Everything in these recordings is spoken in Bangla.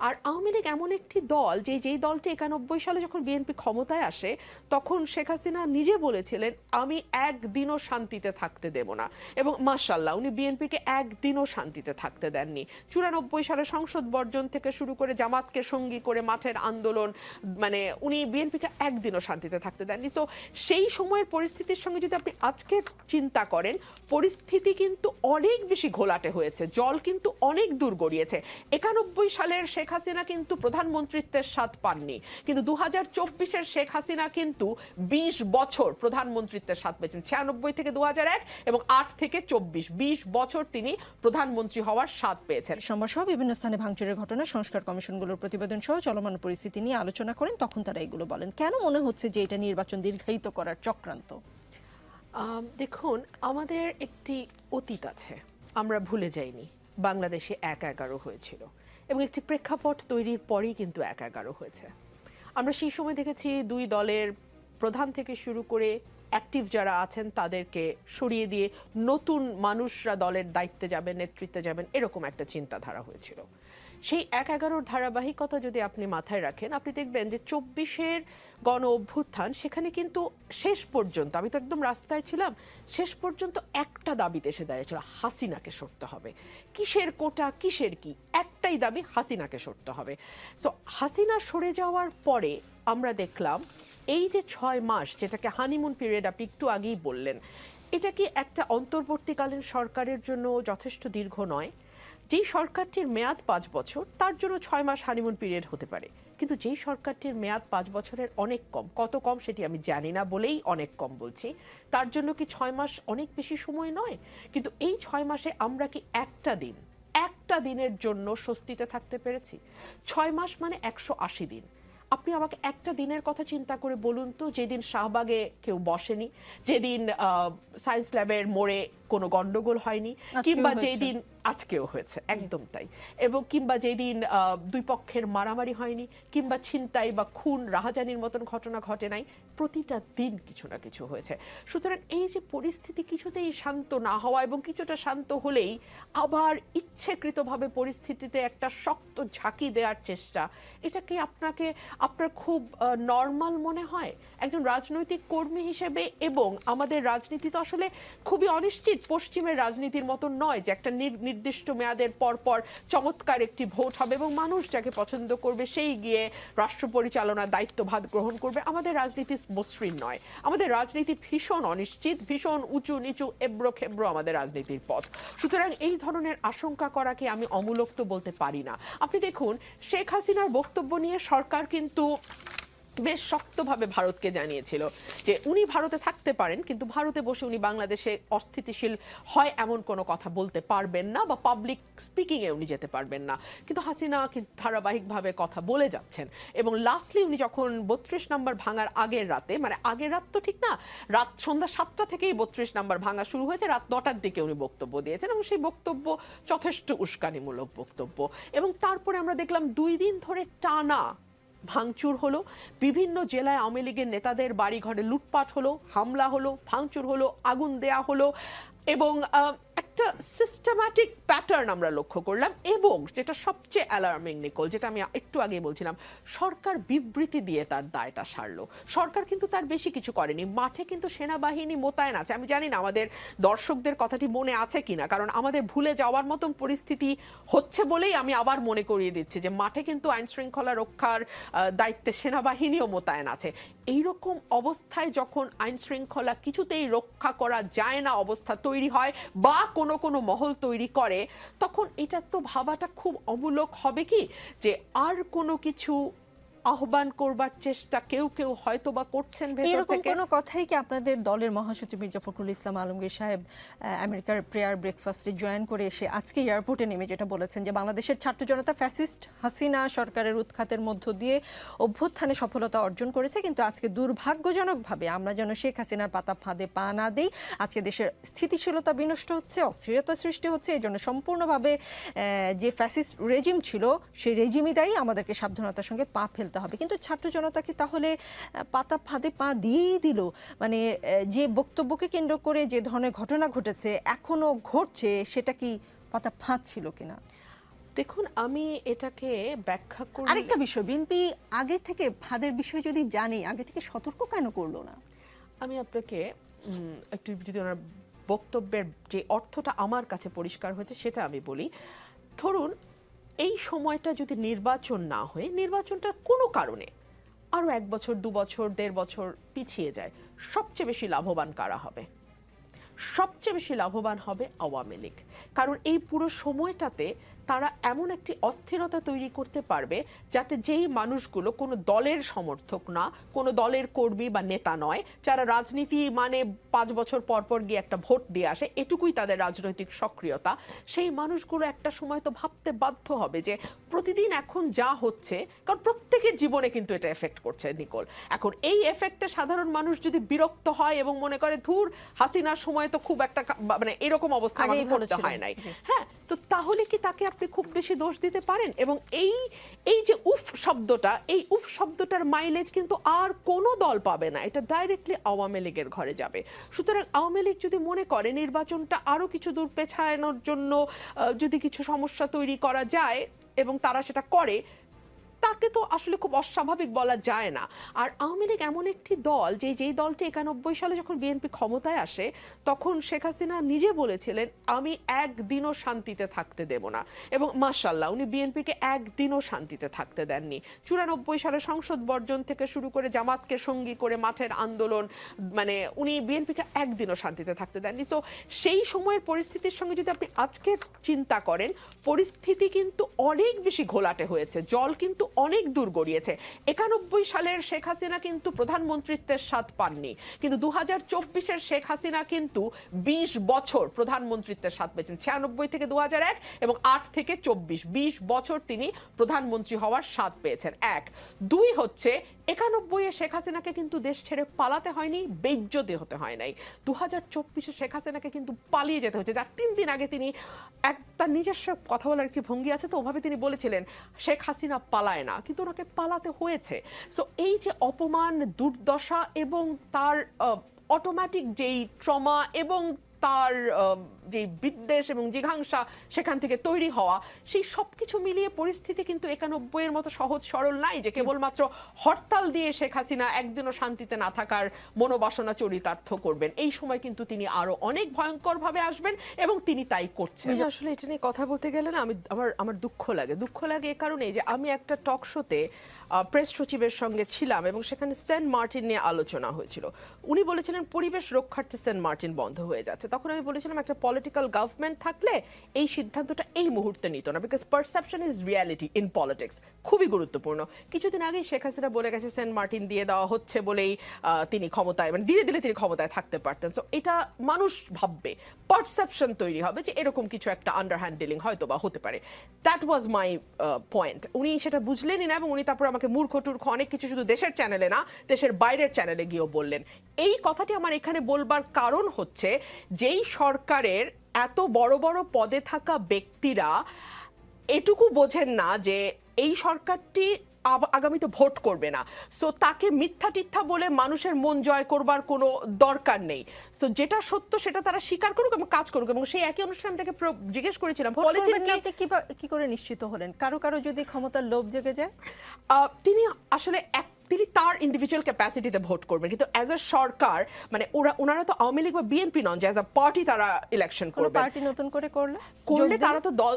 আর আওয়ামী লীগ এমন একটি দল যে, যেই দলটি একানব্বই সালে যখন বিএনপি ক্ষমতায় আসে, তখন শেখ হাসিনা নিজে বলেছিলেন, আমি একদিনও শান্তিতে থাকতে দেব না। এবং মার্শাল্লাহ উনি বিএনপিকে একদিনও শান্তিতে থাকতে দেননি। চুরানব্বই সালে সংসদ বর্জন থেকে শুরু করে জামাতকে সঙ্গী করে মাঠের আন্দোলন মানে উনি বিএনপিকে একদিনও শান্তিতে থাকতে দেননি। তো সেই সময়ের পরিস্থিতির সঙ্গে যদি আপনি আজকে চিন্তা করেন, পরিস্থিতি কিন্তু অনেক বেশি ঘোলাটে হয়েছে। জল কিন্তু অনেক দূর গড়িয়েছে। একানব্বই সালের শেখ হাসিনা কিন্তু প্রধানমন্ত্রিত্বের স্বাদ পাননি। কিন্তু দু হাজার চব্বিশের শেখ হাসিনা কিন্তু বিশ বছর প্রধানমন্ত্রিত্বের স্বাদ পেয়েছেন। ছিয়ানব্বই থেকে দু এক এবং আট থেকে চব্বিশ। বিশ বছর তিনি প্রধানমন্ত্রী হওয়ার স্বাদ পেয়েছেন। সোমবার সহ বিভিন্ন স্থানে ভাঙচুরের ঘটনা সংস্কার কমিশনগুলোর প্রতিবেদন সহ চলমান পরিস্থিতি নিয়ে আলোচনা করেন তখন তারা এগুলো বলেন। কেন মনে হচ্ছে যে এটা নির্বাচন দীর্ঘায়িত করার চক্রান্ত? দেখুন আমাদের একটি অতীত আছে। আমরা ভুলে যাইনি। বাংলাদেশে এক এগারো হয়েছিল। এবং একটি প্রেক্ষাপট তৈরির পরেই কিন্তু এক এগারো হয়েছে। আমরা সেই সময় দেখেছি দুই দলের প্রধান থেকে শুরু করে অ্যাক্টিভ যারা আছেন তাদেরকে সরিয়ে দিয়ে নতুন মানুষরা দলের দায়িত্বে যাবেন, নেতৃত্বে যাবেন, এরকম একটা চিন্তাধারা হয়েছিল। সেই এক এগারোর ধারাবাহিকতা যদি আপনি মাথায় রাখেন, আপনি দেখবেন যে চব্বিশের গণ অভ্যুত্থান সেখানে কিন্তু শেষ পর্যন্ত, আমি তো একদম রাস্তায় ছিলাম, শেষ পর্যন্ত একটা দাবিতে এসে দাঁড়িয়েছিল, হাসিনাকে সরতে হবে। কিসের কোটা, কিসের কি? একটাই দাবি হাসিনাকে সরতে হবে। সো হাসিনা সরে যাওয়ার পরে আমরা দেখলাম এই যে ছয় মাস যেটাকে হানিমুন পিরিয়ড আপনি একটু আগেই বললেন, এটা কি একটা অন্তর্বর্তীকালীন সরকারের জন্য যথেষ্ট দীর্ঘ নয়? যেই সরকারটির মেয়াদ পাঁচ বছর, তার জন্য ছয় মাস হানিমুন পিরিয়ড হতে পারে। কিন্তু যেই সরকারটির মেয়াদ পাঁচ বছরের অনেক কম, কত কম সেটি আমি জানি না বলেই অনেক কম বলছি। তার জন্য কি ছয় মাস অনেক বেশি সময় নয়? কিন্তু এই ছয় মাসে আমরা কি একটা দিন একটা দিনের জন্য স্বস্তিতে থাকতে পেরেছি। ছয় মাস মানে একশো আশি দিন। আপনি আমাকে একটা দিনের কথা চিন্তা করে বলুন তো যেদিন শাহবাগে কেউ বসেনি যেদিন সায়েন্স ল্যাবের মোড়ে কোনো গন্ডগোল হয়নি কিংবা যেদিন আজকেও হয়েছে একদম তাই। এবং কিংবা যেদিন দুই পক্ষের মারামারি হয়নি কিংবা ছিনতাই বা খুন রাহাজানির মতন ঘটনা ঘটে নাই প্রতিটা দিন কিছু না কিছু হয়েছে। সুতরাং এই যে পরিস্থিতি কিছুতেই শান্ত না হওয়া এবং কিছুটা শান্ত হলেই আবার ইচ্ছেকৃতভাবে পরিস্থিতিতে একটা শক্ত ঝাঁকি দেওয়ার চেষ্টা এটা কি আপনাকে আপনার খুব নর্মাল মনে হয়? একজন রাজনৈতিক কর্মী হিসেবে এবং আমাদের রাজনীতি তো আসলে খুবই অনিশ্চিত পশ্চিমের রাজনীতির মতন নয় যে একটা নির- নির্দিষ্ট মেয়াদের পর পর চমৎকার একটি ভোট হবে এবং মানুষ যাকে পছন্দ করবে সেই গিয়ে রাষ্ট্র পরিচালনার দায়িত্বভার গ্রহণ করবে। আমাদের রাজনীতি মসৃণ নয়। আমাদের রাজনীতি ভীষণ অনিশ্চিত, ভীষণ উঁচু নিচু এব্রো খেব্রো আমাদের রাজনীতির পথ। সুতরাং এই ধরনের আশঙ্কা করাকে আমি অমূলক তো বলতে পারি না। আপনি দেখুন, শেখ হাসিনার বক্তব্য নিয়ে সরকার কিন্তু বেশ শক্তভাবে ভারতকে জানিয়েছিল যে উনি ভারতে থাকতে পারেন, কিন্তু ভারতে বসে উনি বাংলাদেশে অস্থিতিশীল হয় এমন কোনো কথা বলতে পারবেন না বা পাবলিক স্পিকিংয়ে উনি যেতে পারবেন না। কিন্তু হাসিনা কিন্তু ধারাবাহিকভাবে কথা বলে যাচ্ছেন এবং লাস্টলি উনি যখন বত্রিশ নম্বর ভাঙার আগের রাতে মানে আগের রাত তো ঠিক না, রাত সন্ধ্যা সাতটা থেকেই বত্রিশ নম্বর ভাঙা শুরু হয়েছে, রাত নটার দিকে উনি বক্তব্য দিয়েছেন এবং সেই বক্তব্য যথেষ্ট উস্কানিমূলক বক্তব্য। এবং তারপরে আমরা দেখলাম দুই দিন ধরে টানা ভাঙচুর হলো। বিভিন্ন জেলায় আওয়ামী লীগের নেতাদের বাড়িঘরে লুটপাট হলো, হামলা হলো, ভাঙচুর হলো, আগুন দেয়া হলো এবং একটা সিস্টেম্যাটিক প্যাটার্ন আমরা লক্ষ্য করলাম এবং যেটা সবচেয়ে অ্যালার্মিং নিকল যেটা আমি একটু আগে বলছিলাম, সরকার বিবৃতি দিয়ে তার দায়টা সারলো। সরকার কিন্তু তার বেশি কিছু করেনি। মাঠে কিন্তু সেনাবাহিনী মোতায়েন আছে। আমি জানি না আমাদের দর্শকদের কথাটি মনে আছে কিনা, কারণ আমাদের ভুলে যাওয়ার মতন পরিস্থিতি হচ্ছে বলেই আমি আবার মনে করিয়ে দিচ্ছি যে মাঠে কিন্তু আইন শৃঙ্খলা রক্ষার দায়িত্বে সেনাবাহিনীও মোতায়েন আছে। এইরকম অবস্থায় যখন আইন শৃঙ্খলা কিছুতেই রক্ষা করা যায় না, অবস্থা তৈরি হয় বা কোনো কোনো মহল তৈরি করে, তখন এটা তো ভাবাটা খুব অমূলক হবে কি? যে আর কোনো কিছু আহ্বান করবার চেষ্টা কেউ কেউ হয়তো বা করছেন এরকম কোনো কথাই কি আপনাদের দলের মহাসচিব মির্জা ফখরুল ইসলাম আলমগীর সাহেব আমেরিকার প্রেয়ার ব্রেকফাস্টে জয়েন করে এসে আজকে এয়ারপোর্টে নেমে যেটা বলেছেন যে বাংলাদেশের ছাত্র জনতা ফ্যাসিস্ট হাসিনা সরকারের উৎখাতের মধ্য দিয়ে অভ্যুত্থানে সফলতা অর্জন করেছে। কিন্তু আজকে দুর্ভাগ্যজনকভাবে আমরা যেন শেখ হাসিনার পাতা ফাঁদে পা না দিই। আজকে দেশের স্থিতিশীলতা বিনষ্ট হচ্ছে অস্থিরতা সৃষ্টি হচ্ছে। এই জন্য সম্পূর্ণভাবে যে ফ্যাসিস্ট রেজিম ছিল সেই রেজিমই দায়ী। আমাদেরকে সাবধানতার সঙ্গে পা ফেলতে হবে। কিন্তু ছাত্র জনতাকে তাহলে পাতা ফাঁদে পা দিয়েই দিল। মানে যে বক্তব্যকে কেন্দ্র করে যে ধরনের ঘটনা ঘটেছে এখনও ঘটছে সেটা কি পাতা ফাঁদ ছিল কিনা? দেখুন আমি এটাকে ব্যাখ্যা করি আরেকটা বিষয় বিএনপি আগে থেকে ফাঁদের বিষয় যদি জানি আগে থেকে সতর্ক কেন করল না? আমি আপনাকে একটু যদি ওনার বক্তব্যের যে অর্থটা আমার কাছে পরিষ্কার হয়েছে সেটা আমি বলি। ধরুন এই সময়টা যদি নির্বাচন না হয়ে, নির্বাচনটা কোনো কারণে আরও এক বছর, দু বছর, দেড় বছর পিছিয়ে যায়, সবচেয়ে বেশি লাভবান কারা হবে? সবচেয়ে বেশি লাভবান হবে আওয়ামী লীগ। কারণ এই পুরো সময়টাতে তারা এমন একটি অস্থিরতা তৈরি করতে পারবে যাতে যেই মানুষগুলো কোনো দলের সমর্থক না, কোনো দলের কর্মী বা নেতা নয়, যারা রাজনীতি মানে পাঁচ বছর পর পর গিয়ে একটা ভোট দিয়ে আসে, এটুকুই তাদের রাজনৈতিক সক্রিয়তা। সেই মানুষগুলো একটা সময় তো ভাবতে বাধ্য হবে যে প্রতিদিন এখন যা হচ্ছে, কারণ প্রত্যেকের জীবনে কিন্তু এটা এফেক্ট করছে, নিকোল। এখন এই এফেক্টে সাধারণ মানুষ যদি বিরক্ত হয় এবং মনে করে, ধুর, হাসিনার সময় তো খুব একটা মানে এরকম অবস্থা করতে হয় নাই। হ্যাঁ তো তাহলে কি তাকে আপনি খুব বেশি দোষ দিতে পারেন? এবং এই এই যে উফ শব্দটা এই উফ শব্দটার মাইলেজ কিন্তু আর কোনো দল পাবে না। এটা ডাইরেক্টলি আওয়ামী লীগের ঘরে যাবে। সুতরাং আওয়ামী লীগ যদি মনে করে নির্বাচনটা আরও কিছু দূর পেছানোর জন্য যদি কিছু সমস্যা তৈরি করা যায় এবং তারা সেটা করে তাকে তো আসলে খুব অস্বাভাবিক বলা যায় না। আর আওয়ামী লীগ এমন একটি দল, যে যেই দলটি একানব্বই সালে যখন বিএনপি ক্ষমতায় আসে, তখন শেখ হাসিনা নিজে বলেছিলেন, আমি একদিনও শান্তিতে থাকতে দেব না। এবং মার্শাল্লাহ উনি বিএনপিকে একদিনও শান্তিতে থাকতে দেননি। চুরানব্বই সালে সংসদ বর্জন থেকে শুরু করে জামাতকে সঙ্গী করে মাঠের আন্দোলন মানে উনি বিএনপিকে একদিনও শান্তিতে থাকতে দেননি। তো সেই সময়ের পরিস্থিতির সঙ্গে যদি আপনি আজকের চিন্তা করেন, পরিস্থিতি কিন্তু অনেক বেশি ঘোলাটে হয়েছে। জল কিন্তু অনেক দূর গড়িয়েছে। একানব্বই সালের শেখ হাসিনা কিন্তু প্রধানমন্ত্রিত্বের স্বাদ পাননি। কিন্তু দু হাজার চব্বিশের শেখ হাসিনা কিন্তু বিশ বছর প্রধানমন্ত্রিত্বের স্বাদ পেয়েছেন। ছিয়ানব্বই থেকে দু হাজার এক এবং আট থেকে চব্বিশ, বিশ বছর তিনি প্রধানমন্ত্রী হওয়ার স্বাদ পেয়েছেন। এক। দুই হচ্ছে একানব্বই এ শেখ হাসিনাকে কিন্তু দেশ ছেড়ে পালাতে হয়নি বেজ্জতে হতে হয় নাই। দু হাজার চব্বিশে শেখ হাসিনাকে কিন্তু পালিয়ে যেতে হয়েছে। যার তিন দিন আগে তিনি এক, তার নিজস্ব কথা বলার একটি ভঙ্গি আছে, তো ওভাবে তিনি বলেছিলেন, শেখ হাসিনা পালায় না, কিন্তু ওনাকে পালাতে হয়েছে। সো এই যে অপমান, দুর্দশা এবং তার অটোমেটিক যেই ট্রমা এবং তার যে বিদ্বেষ এবং জিঘাংসা সেখান থেকে তৈরি হওয়া সেই সব কিছু মিলিয়ে পরিস্থিতি কিন্তু একানব্বইয়ের মতো সহজ সরল নাই যে কেবলমাত্র হরতাল দিয়ে শেখ হাসিনা একদিনও শান্তিতে না থাকার মনোবাসনা চরিতার্থ করবেন। এই সময় কিন্তু তিনি আরও অনেক ভয়ঙ্কর ভাবে আসবেন এবং তিনি তাই করছেন। আসলে এটা নিয়ে কথা বলতে গেলে না আমি আমার আমার দুঃখ লাগে। দুঃখ লাগে এ কারণে যে আমি একটা টক শোতে প্রেস সচিবের সঙ্গে ছিলাম এবং সেখানে সেন্ট মার্টিন নিয়ে আলোচনা হয়েছিল। উনি বলেছিলেন পরিবেশ রক্ষার্থে সেন্ট মার্টিন বন্ধ হয়ে যাচ্ছে। তখন আমি বলেছিলাম একটা পলিটিক্যাল গভর্নমেন্ট থাকলে এই সিদ্ধান্তটা এই মুহূর্তে নিত না because perception is reality in politics খুবই গুরুত্বপূর্ণ। কিছুদিন আগেই শেখ হাসিনা বলে গেছে সেন্ট মার্টিন দিয়ে দেওয়া হচ্ছে বলেই তিনি ক্ষমতায় মানে দিয়ে দিলে তিনি ক্ষমতায় থাকতে পারতেন। সো এটা মানুষ ভাববে পারসেপশন তৈরি হবে যে এরকম কিছু একটা আন্ডারহ্যান্ড ডিলিং হয়তো বা হতে পারে। দ্যাট ওয়াজ মাই পয়েন্ট উনি সেটা বুঝলেনই না এবং উনি তারপর আমাকে মূর্খ টুর্খ অনেক কিছু শুধু দেশের চ্যানেলে না, দেশের বাইরের চ্যানেলে গিয়েও বললেন। এই কথাটি আমার এখানে বলবার কারণ হচ্ছে যেই সরকারের এত বড় বড় পদে থাকা ব্যক্তিরা এটুকু বোঝেন না যে এই সরকারটি আগামীতে ভোট করবে না। সো তাকে মিথ্যা টিথ্যা বলে মানুষের মন জয় করবার কোনো দরকার নেই। সো যেটা সত্য সেটা তারা স্বীকার করুক এবং কাজ করুক এবং সেই একই অনুষ্ঠানে আমি তাকে জিজ্ঞেস করেছিলাম আপনি কি করে নিশ্চিত হলেন? কারও কারও যদি ক্ষমতার লোভ জেগে যায়? তিনি আসলে এক তিনি তার ইন্ডিভিজুয়াল ক্যাপাসিটিতে ভোট করবেন। কিন্তু অ্যাজ আ সরকার মানে ওরা ওনারা তো আওয়ামী লীগ বা বিএনপি নন যে অ্যাজ আ পার্টি তারা ইলেকশন করবে পার্টি নতুন করে করলে? করলে তারা তো দল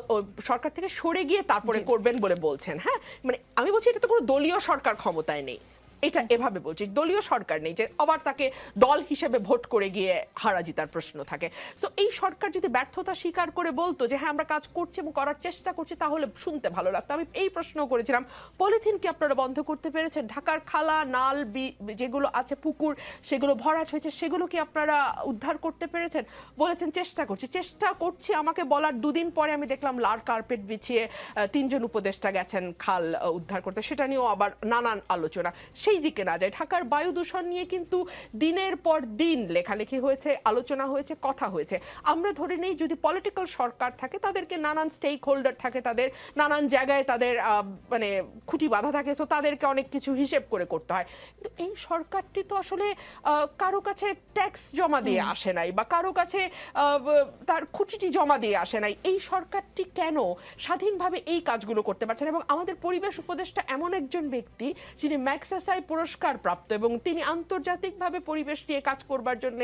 সরকার থেকে সরে গিয়ে তারপরে করবেন বলে বলছেন হ্যাঁ? মানে আমি বলছি এটা তো কোনো দলীয় সরকার ক্ষমতায় নেই। এটা এভাবে বলছি, দলীয় সরকার নেই যে আবার তাকে দল হিসেবে ভোট করে গিয়ে হারা জিতার প্রশ্ন থাকে। সো এই সরকার যদি ব্যর্থতা স্বীকার করে বলতো যে হ্যাঁ আমরা কাজ করছি এবং করার চেষ্টা করছি, তাহলে শুনতে ভালো লাগতো। আমি এই প্রশ্ন করেছিলাম, পলিথিন কি আপনারা বন্ধ করতে পেরেছেন? ঢাকার খালা, নাল, বি- যেগুলো আছে, পুকুর, সেগুলো ভরাট হয়েছে, সেগুলো কি আপনারা উদ্ধার করতে পেরেছেন? বলেছেন, চেষ্টা করছি। চেষ্টা করছি, আমাকে বলার দুদিন পরে আমি দেখলাম লাল কার্পেট বিছিয়ে তিনজন উপদেষ্টা গেছেন খাল উদ্ধার করতে। সেটা নিয়েও আবার নানান আলোচনা। সেই দিকে না যায়। ঢাকার বায়ু দূষণ নিয়ে কিন্তু দিনের পর দিন লেখালেখি হয়েছে আলোচনা হয়েছে কথা হয়েছে। আমরা ধরে নেই যদি পলিটিক্যাল সরকার থাকে তাদেরকে নানান স্টেক হোল্ডার থাকে তাদের নানান জায়গায় তাদের মানে খুঁটি বাঁধা থাকে সো তাদেরকে অনেক কিছু হিসেব করে করতে হয়। কিন্তু এই সরকারটি তো আসলে কারও কাছে ট্যাক্স জমা দিয়ে আসে নাই বা কারও কাছে তার খুঁটিটি জমা দিয়ে আসে নাই। এই সরকারটি কেন স্বাধীনভাবে এই কাজগুলো করতে পারছে না? এবং আমাদের পরিবেশ উপদেষ্টা এমন একজন ব্যক্তি যিনি ম্যাক্সাসাই পুরস্কার প্রাপ্ত এবং তিনি আন্তর্জাতিকভাবে পরিবেশ নিয়ে কাজ করবার জন্য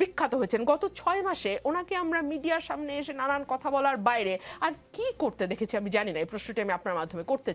বিখ্যাত হয়েছেন। গত ছয় মাসে ওনাকে আমরা মিডিয়ার সামনে এসে নানান কথা বলার বাইরে আর কি করতে দেখেছি আমি জানি না, এই প্রশ্নটি আমি আপনার মাধ্যমে করতে